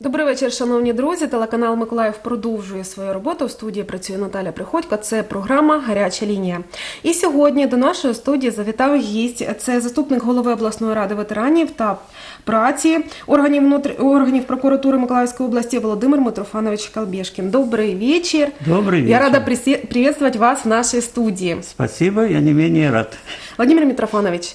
Добрий вечір, шановні друзі. Телеканал Миколаїв продовжує свою роботу. В студії працює Наталя Приходько. Це програма Гаряча лінія. І сьогодні до нашої студії завітав гість. Це заступник голови обласної ради ветеранів та праці органів внутрі... органів прокуратури Миколаївської області Володимир Митрофанович Калбешкин. Добрий вечір. Добрый вечер. Я рада приветствовать вас в нашей студии. Спасибо, я не менее рад. Владимир Митрофанович,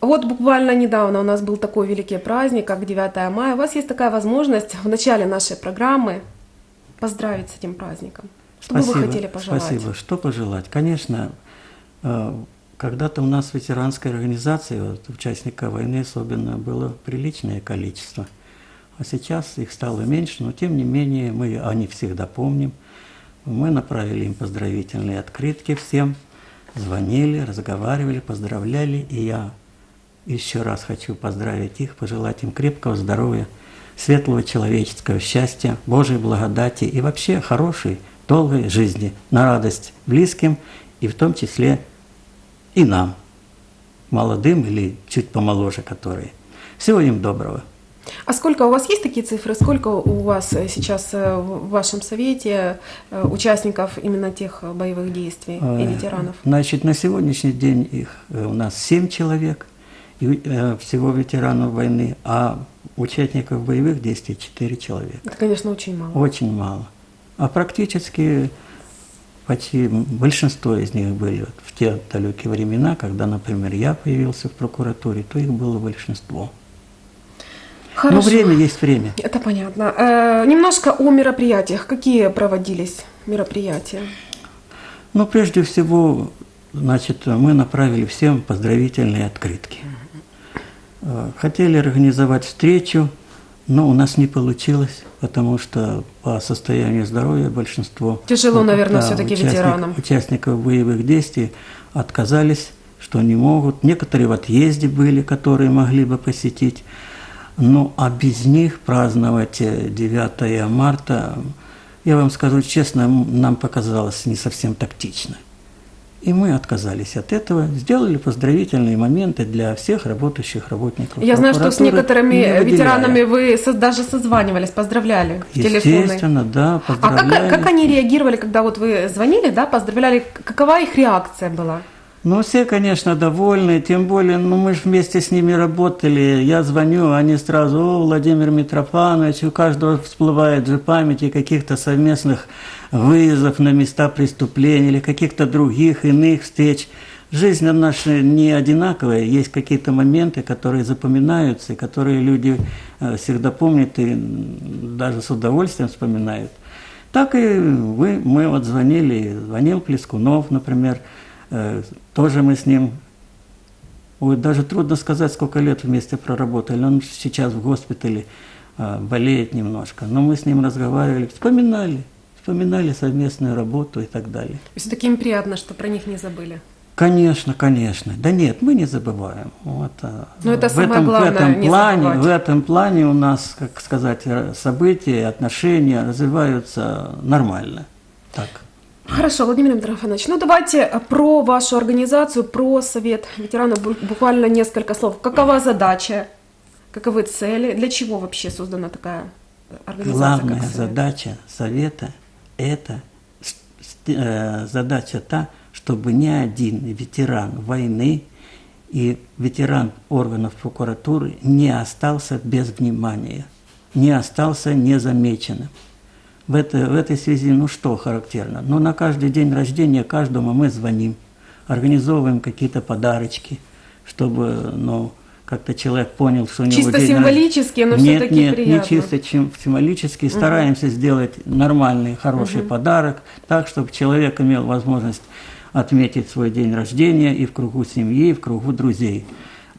вот буквально недавно у нас был такой великий праздник, как 9 мая. У вас есть такая возможность в начале нашей программы поздравить с этим праздником. Что бы вы хотели пожелать? Спасибо. Что пожелать? Конечно, э, когда-то у нас в ветеранской организации, вот, участников войны особенно, было приличное количество. А сейчас их стало меньше, но тем не менее мы о них всегда помним. Мы направили им поздравительные открытки всем, звонили, разговаривали, поздравляли. И я еще раз хочу поздравить их, пожелать им крепкого здоровья, светлого человеческого счастья, Божьей благодати и вообще хорошей, долгой жизни на радость близким и в том числе и нам, молодым или чуть помоложе которые. Всего им доброго. А сколько у вас есть такие цифры? Сколько у вас э, сейчас э, в вашем совете э, участников именно тех боевых действий и ветеранов? Значит, на сегодняшний день их у нас 7 человек, всего ветеранов войны, а участников боевых действий 4 человека. Это, конечно, очень мало. Очень мало. А практически почти большинство из них были вот в те далекие времена, когда, например, я появился в прокуратуре, то их было большинство. Но Хорошо. время есть время. Это понятно. Э, немножко о мероприятиях. Какие проводились мероприятия? Но прежде всего, значит, мы направили всем поздравительные открытки. Э, Хотели организовать встречу, но у нас не получилось, потому что по состоянию здоровья большинство Тяжело, ну, наверное, да, всё-таки участник- ветеранам. участников боевых действий отказались, что не могут. Некоторые в отъезде были, которые могли бы посетить. Ну, а без них праздновать э, 9 марта, я вам скажу честно, нам показалось не совсем тактично. И мы отказались от этого, сделали поздравительные моменты для всех работающих работников. Я знаю, что с некоторыми ветеранами вы даже созванивались, поздравляли в. Естественно, да, А как, поздравляли. как они реагировали, когда вот вы звонили, да, поздравляли? Какова их реакция была? Ну, все, конечно, довольны, тем более, ну, мы же вместе с ними работали. Я звоню, они сразу, о, Владимир Митрофанович, у каждого всплывает же памяти каких-то совместных выездов на места преступления или каких-то других иных встреч. Жизнь наша не одинаковая, есть какие-то моменты, которые запоминаются, и которые люди э, всегда помнят и даже с удовольствием вспоминают. Так и вы, мы вот звонили, звонил Плескунов, например, тоже мы с ним, ой, даже трудно сказать, сколько лет вместе проработали, он сейчас в госпитале э, болеет немножко, но мы с ним разговаривали, вспоминали, вспоминали совместную работу и так далее. Все-таки им приятно, что про них не забыли. Конечно, конечно. Да нет, мы не забываем. Вот, а, Ну, это в самое этом, главное, в этом не плане, забывать. в этом плане у нас, как сказать, э, события, отношения развиваются нормально. Так. Хорошо, Владимир Митрофанович, ну давайте э, про вашу организацию, про Совет ветеранов бу- буквально несколько слов. Какова задача, каковы цели, для чего вообще создана такая э, организация? Главная задача совета – это э, задача та, чтобы ни один ветеран войны и ветеран органов прокуратуры не остался без внимания, не остался незамеченным. В, это, в этой связи, ну что характерно? Ну, на каждый день рождения каждому мы звоним, организовываем какие-то подарочки, чтобы, ну, как-то человек понял, что у него Чисто день символически, но нет, всё-таки нет, приятно. не чисто чем символически. Стараемся сделать нормальный, хороший подарок, так, чтобы человек имел возможность отметить свой день рождения и в кругу семьи, и в кругу друзей.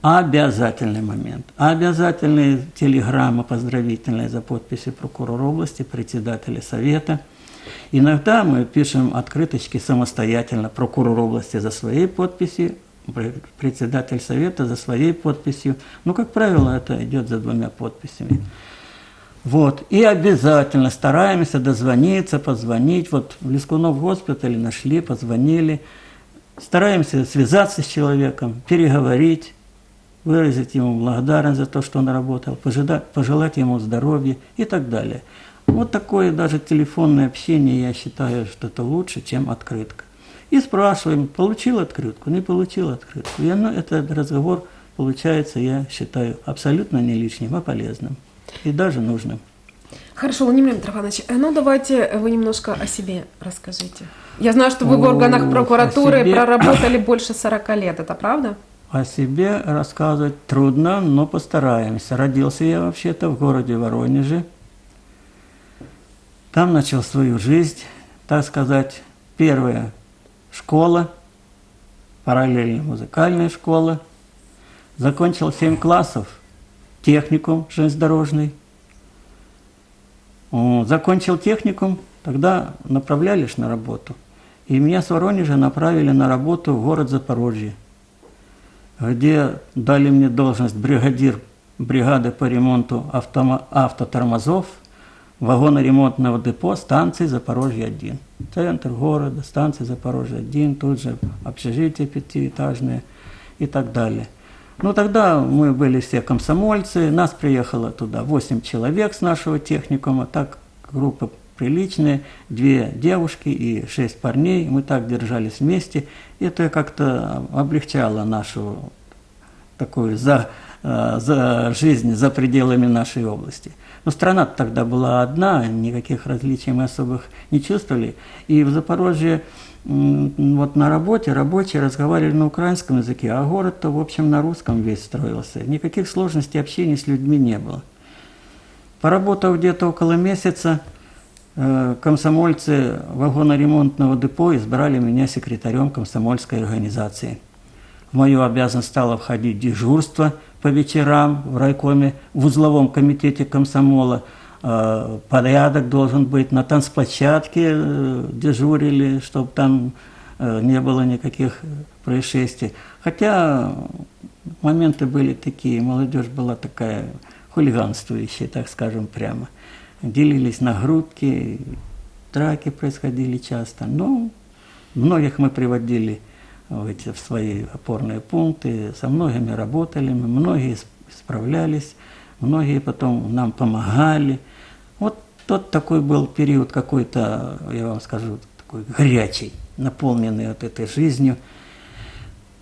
Обязательный момент. Обязательная телеграмма поздравительная за подписью прокурора области, председателя совета. Иногда мы пишем открыточки самостоятельно. Прокурор области за своей подписью, пре- председатель совета за своей подписью. Ну, как правило, это идет за двумя подписями. Вот. И обязательно стараемся дозвониться, позвонить. Вот в Лескунов госпитале нашли, позвонили. Стараемся связаться с человеком, переговорить. Выразить ему благодарность за то, что он работал, пожелать, пожелать ему здоровья и так далее. Вот такое даже телефонное общение, я считаю, что это лучше, чем открытка. И спрашиваем, получил открытку, не получил открытку. И оно, этот разговор получается, я считаю, абсолютно не лишним, а полезным. И даже нужным. Хорошо, Владимир Митрофанович, э, ну давайте вы немножко о себе расскажите. Я знаю, что вы в Ох, органах о прокуратуры проработали больше 40 лет, это правда? О себе рассказывать трудно, но постараемся. Родился я вообще-то в городе Воронеже. Там начал свою жизнь, так сказать, первая школа, параллельно музыкальная школа. Закончил 7 классов, техникум железнодорожный. Закончил техникум, тогда направляли ж на работу. И меня с Воронежа направили на работу в город Запорожье где дали мне должность бригадир бригады по ремонту автомо- автотормозов вагоноремонтного депо станции Запорожье-1. Центр города, станция Запорожье-1, тут же общежитие пятиэтажное и так далее. Ну, тогда мы были все комсомольцы, нас приехало туда 8 человек с нашего техникума, так группа приличная, две девушки и шесть парней, мы так держались вместе, это как-то облегчало нашу такую за, э, за жизнь за пределами нашей области. Но страна тогда была одна, никаких различий мы особых не чувствовали. И в Запорожье вот на работе рабочие разговаривали на украинском языке, а город-то, в общем, на русском весь строился. Никаких сложностей общения с людьми не было. Поработав где-то около месяца, комсомольцы вагоноремонтного депо избрали меня секретарем комсомольской организации. В мою обязанность стало входить дежурство по вечерам в райкоме, в узловом комитете комсомола. Э, Порядок должен быть, на танцплощадке э, дежурили, чтобы там э, не было никаких происшествий. Хотя моменты были такие, молодежь была такая хулиганствующая, так скажем прямо. Делились на группки, драки происходили часто. Но многих мы приводили в, эти, в свои опорные пункты, со многими работали, многие сп- справлялись, многие потом нам помогали. Вот тот такой был период какой-то, я вам скажу, такой горячий, наполненный вот этой жизнью.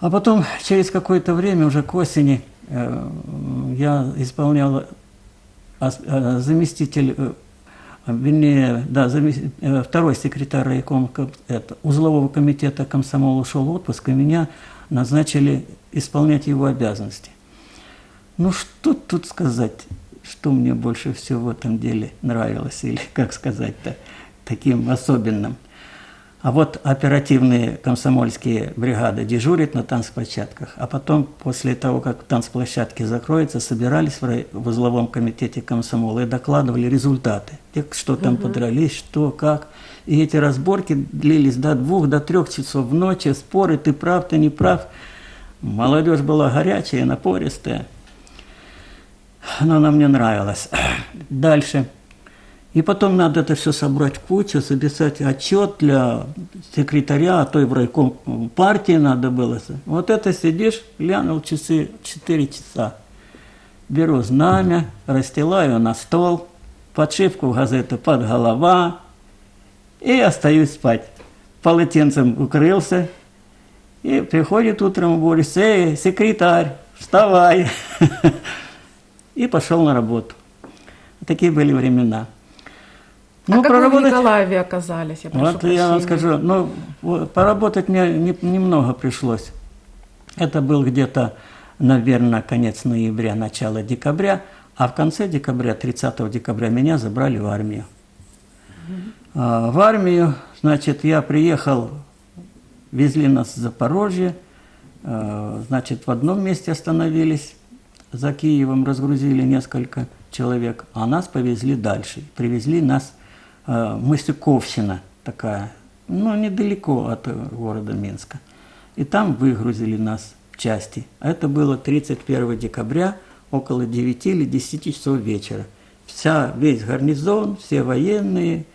А потом, через какое-то время, уже к осени, э, я исполнял заместитель, э, вернее, да, э, второй секретарь райкома ком- это, узлового комитета комсомола ушел в отпуск, и меня назначили исполнять его обязанности. Ну что тут сказать, что мне больше всего в этом деле нравилось, или как сказать-то, таким особенным. А вот оперативные комсомольские бригады дежурят на танцплощадках, а потом, после того, как танцплощадки закроются, собирались в, узловом комитете комсомола и докладывали результаты. Те, что там подрались, что, как. И эти разборки длились до двух, до трех часов в ночи, споры, ты прав, ты не прав. Молодежь была горячая, напористая. Но она мне нравилась. Дальше. И потом надо это все собрать в кучу, записать отчет для секретаря, а то и в райком партии надо было. Вот это сидишь, глянул часы 4 часа. Беру знамя, расстилаю на стол, подшивку в газету под голова и остаюсь спать. Полотенцем укрылся, и приходит утром Борис, эй, секретарь, вставай. И пошел на работу. Такие были времена. А как вы в Николаеве оказались? Я прошу Ну, Вот я вам прощения. скажу, ну, поработать мне не- немного пришлось. Это был где-то, наверное, конец ноября, начало декабря, а в конце декабря, 30 декабря, меня забрали в армию. А, В армию, значит, я приехал, везли нас в Запорожье, а, значит, в одном месте остановились, за Киевом разгрузили несколько человек, а нас повезли дальше. Привезли нас э, Мысюковщина такая, ну, недалеко от э, города Минска. И там выгрузили нас в части. Это было 31 декабря, около 9 или 10 часов вечера. Вся, весь гарнизон, все военные,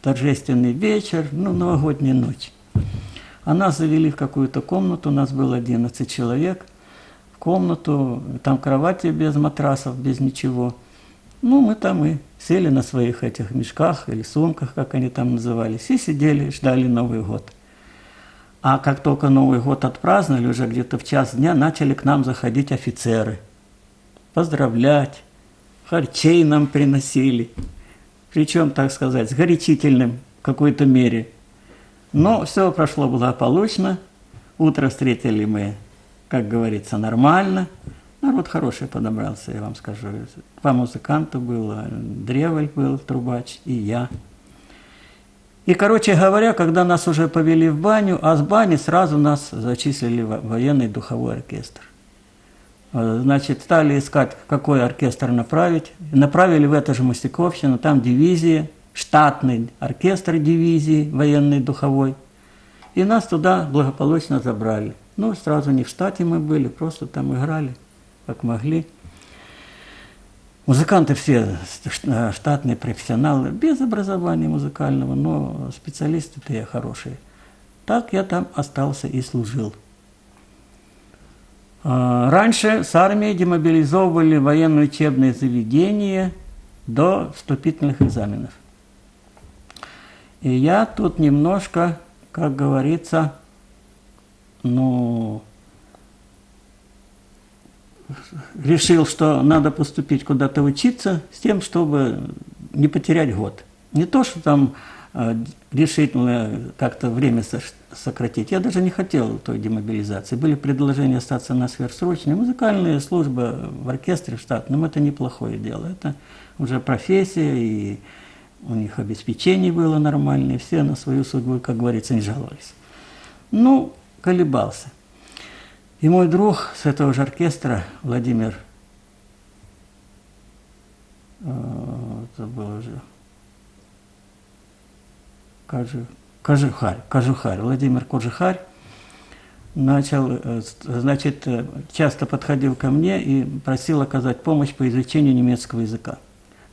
торжественный вечер, ну, новогодняя ночь. А нас завели в какую-то комнату, у нас было 11 человек. В комнату, там кровати без матрасов, без ничего. Ну, мы там и сели на своих этих мешках или сумках, как они там назывались, и сидели, ждали Новый год. А как только Новый год отпраздновали, уже где-то в час дня начали к нам заходить офицеры. Поздравлять, харчей нам приносили. Причем, так сказать, с горячительным в какой-то мере. Но все прошло благополучно. Утро встретили мы, как говорится, нормально. Народ хороший подобрался, я вам скажу. Два музыканта было, Древоль был, трубач, и я. И, короче говоря, когда нас уже повели в баню, а с бани сразу нас зачислили в военный духовой оркестр. Значит, стали искать, какой оркестр направить. Направили в эту же Мостиковщину, там дивизии, штатный оркестр дивизии военной духовой. И нас туда благополучно забрали. Ну, сразу не в штате мы были, просто там играли, как могли. Музыканты все ш- штатные профессионалы, без образования музыкального, но специалисты-то я хорошие. Так я там остался и служил. А, Раньше с армией демобилизовывали военные учебные заведения до вступительных экзаменов. И я тут немножко, как говорится, ну, решил, что надо поступить куда-то учиться с тем, чтобы не потерять год. Не то, что там э, решительно как-то время со- сократить. Я даже не хотел той демобилизации. Были предложения остаться на сверхсрочной. Музыкальная служба в оркестре штатном – это неплохое дело. Это уже профессия, и у них обеспечение было нормальное. Все на свою судьбу, как говорится, не жаловались. Ну, колебался. И мой друг с этого же оркестра, Владимир, э, это было уже, Кажи, Кожухарь, Кожухарь, Владимир Кожухарь, начал, э, значит, э, часто подходил ко мне и просил оказать помощь по изучению немецкого языка.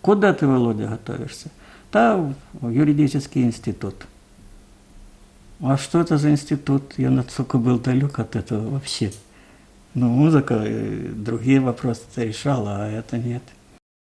Куда ты, Володя, готовишься? Да, в юридический институт. А что это за институт? Я настолько был далек от этого вообще. Ну, музыка, и другие вопросы ты решал, а это нет.